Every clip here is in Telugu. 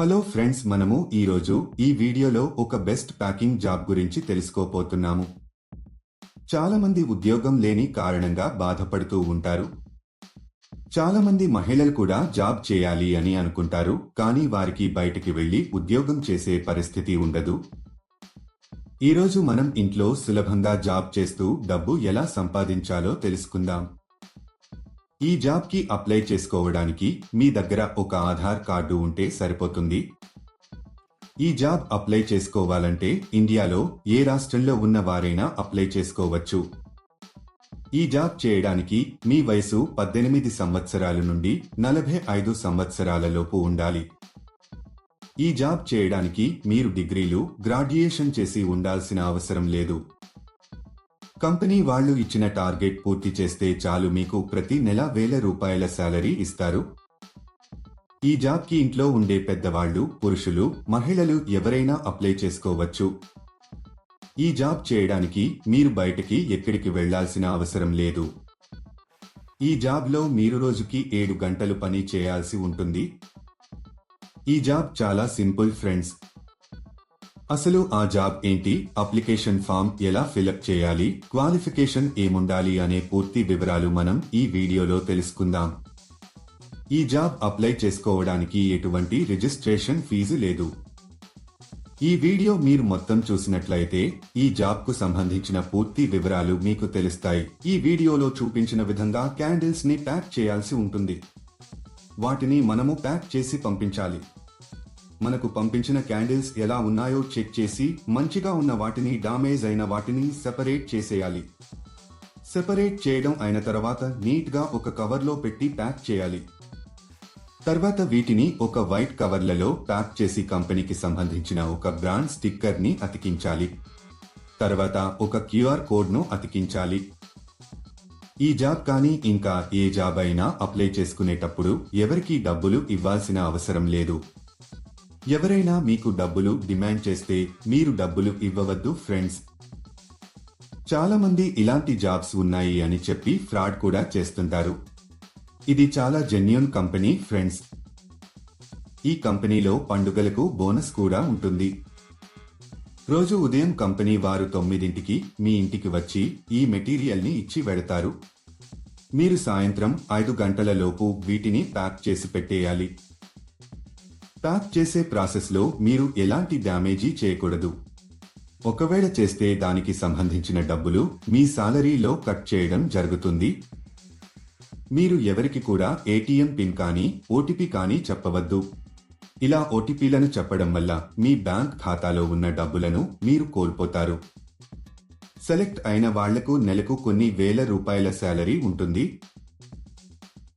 హలో ఫ్రెండ్స్ మనము ఈరోజు ఈ వీడియోలో ఒక బెస్ట్ ప్యాకింగ్ జాబ్ గురించి తెలుసుకోపోతున్నాము చాలామంది ఉద్యోగం లేని కారణంగా బాధపడుతూ ఉంటారు. చాలామంది మహిళలు కూడా జాబ్ చేయాలి అని అనుకుంటారు కానీ వారికి బయటికి వెళ్ళి ఉద్యోగం చేసే పరిస్థితి ఉండదు. ఈరోజు మనం ఇంట్లో సులభంగా జాబ్ చేస్తూ డబ్బు ఎలా సంపాదించాలో తెలుసుకుందాం. ఈ జాబ్కి అప్లై చేసుకోవడానికి మీ దగ్గర ఒక ఆధార్ కార్డు ఉంటే సరిపోతుంది. ఈ జాబ్ అప్లై చేసుకోవాలంటే ఇండియాలో ఏ రాష్ట్రంలో ఉన్న వారైనా అప్లై చేసుకోవచ్చు. ఈ జాబ్ చేయడానికి మీ వయసు పద్దెనిమిది సంవత్సరాల నుండి నలభై ఐదు సంవత్సరాలలోపు ఉండాలి. ఈ జాబ్ చేయడానికి మీరు డిగ్రీలు గ్రాడ్యుయేషన్ చేసి ఉండాల్సిన అవసరం లేదు. కంపెనీ వాళ్ళు ఇచ్చిన టార్గెట్ పూర్తి చేస్తే చాలు మీకు ప్రతి నెల వేల రూపాయల శాలరీ ఇస్తారు. ఈ జాబ్కి ఇంట్లో ఉండే పెద్దవాళ్ళు పురుషులు మహిళలు ఎవరైనా అప్లై చేసుకోవచ్చు. ఈ జాబ్ చేయడానికి మీరు బయటకి ఎక్కడికి వెళ్ళాల్సిన అవసరం లేదు. ఈ జాబ్లో మీరు రోజుకి ఏడు గంటలు పని చేయాల్సి ఉంటుంది. ఈ జాబ్ చాలా సింపుల్ ఫ్రెండ్స్. అసలు ఆ జాబ్ ఏంటి? అప్లికేషన్ ఫామ్ ఎలా ఫిలప్ చేయాలి? క్వాలిఫికేషన్ ఏముండాలి అనే పూర్తి వివరాలు మనం ఈ వీడియోలో తెలుసుకుందాం. ఈ జాబ్ అప్లై చేసుకోవడానికి ఎటువంటి రిజిస్ట్రేషన్ ఫీజు లేదు. ఈ వీడియో మీరు మొత్తం చూసినట్లయితే ఈ జాబ్కు సంబంధించిన పూర్తి వివరాలు మీకు తెలుస్తాయి. ఈ వీడియోలో చూపించిన విధంగా క్యాండిల్స్ని ప్యాక్ చేయాల్సి ఉంటుంది. వాటిని మనము ప్యాక్ చేసి పంపించాలి. మనకు పంపించిన క్యాండిల్స్ ఎలా ఉన్నాయో చెక్ చేసి మంచిగా ఉన్న వాటిని డామేజ్ అయిన వాటిని సెపరేట్ చేసేయాలి. సెపరేట్ చేయడం అయిన తర్వాత నీట్గా ఒక కవర్లో పెట్టి ప్యాక్ చేయాలి. తర్వాత వీటిని ఒక వైట్ కవర్లలో ప్యాక్ చేసి కంపెనీకి సంబంధించిన ఒక బ్రాండ్ స్టిక్కర్ని అతికించాలి. తర్వాత ఒక క్యూఆర్ కోడ్ను అతికించాలి. ఈ జాబ్ కానీ ఇంకా ఏ జాబ్ అయినా అప్లై చేసుకునేటప్పుడు ఎవరికీ డబ్బులు ఇవ్వాల్సిన అవసరం లేదు. ఎవరైనా మీకు డబ్బులు డిమాండ్ చేస్తే మీరు డబ్బులు ఇవ్వవద్దు ఫ్రెండ్స్. చాలా మంది ఇలాంటి జాబ్స్ ఉన్నాయి అని చెప్పి ఫ్రాడ్ కూడా చేస్తుంటారు. ఇది చాలా జెన్యున్ కంపెనీ ఫ్రెండ్స్. ఈ కంపెనీలో పండుగలకు బోనస్ కూడా ఉంటుంది. రోజు ఉదయం కంపెనీ వారు తొమ్మిదింటికి మీ ఇంటికి వచ్చి ఈ మెటీరియల్ని ఇచ్చి వెడతారు మీరు సాయంత్రం ఐదు గంటల లోపు వీటిని ప్యాక్ చేసి పెట్టేయాలి. ప్యాక్ చేసే ప్రాసెస్లో మీరు ఎలాంటి డ్యామేజీ చేయకూడదు. ఒకవేళ చేస్తే దానికి సంబంధించిన డబ్బులు మీ సాలరీలో కట్ చేయడం జరుగుతుంది. మీరు ఎవరికి కూడా ఏటీఎం పిన్ కానీ ఓటీపీ కానీ చెప్పవద్దు. ఇలా ఓటీపీలను చెప్పడం వల్ల మీ బ్యాంక్ ఖాతాలో ఉన్న డబ్బులను మీరు కోల్పోతారు. సెలెక్ట్ అయిన వాళ్ళకు నెలకు కొన్ని వేల రూపాయల శాలరీ ఉంటుంది.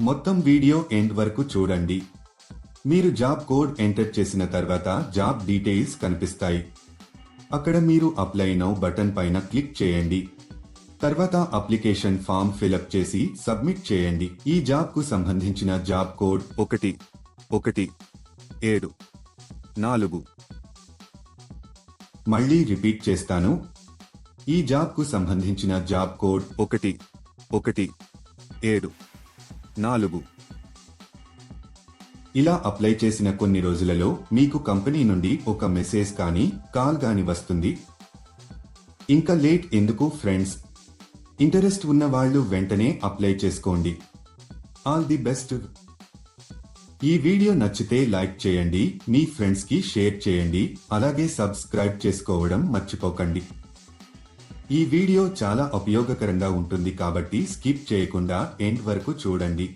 మొత్తం వీడియో ఎండ్ వరకు చూడండి. మీరు జాబ్ కోడ్ ఎంటర్ చేసిన తర్వాత జాబ్ డీటెయిల్స్ కనిపిస్తాయి. అక్కడ మీరు అప్లై నౌ బటన్ పైన క్లిక్ చేయండి. తర్వాత అప్లికేషన్ ఫామ్ ఫిలప్ చేసి సబ్మిట్ చేయండి. ఈ జాబ్కు సంబంధించిన జాబ్ కోడ్ ఒకటి ఒకటి ఏడు నాలుగు. మళ్ళీ రిపీట్ చేస్తాను. ఈ జాబ్కు సంబంధించిన జాబ్ కోడ్ ఒకటి ఒకటి ఏడు. నాలుగు. ఇలా అప్లై చేసిన కొన్ని రోజులలో మీకు కంపెనీ నుండి ఒక మెసేజ్ కానీ కాల్ కానీ వస్తుంది. ఇంకా లేట్ ఎందుకు ఫ్రెండ్స్? ఇంటరెస్ట్ ఉన్న వాళ్ళు వెంటనే అప్లై చేసుకోండి. All the best. ఈ వీడియో నచ్చితే లైక్ చేయండి మీ ఫ్రెండ్స్కి షేర్ చేయండి అలాగే సబ్స్క్రైబ్ చేసుకోవడం మర్చిపోకండి. ఈ వీడియో చాలా ఉపయోగకరంగా ఉంటుంది కాబట్టి స్కిప్ చేయకుండా ఎండ్ వరకు చూడండి.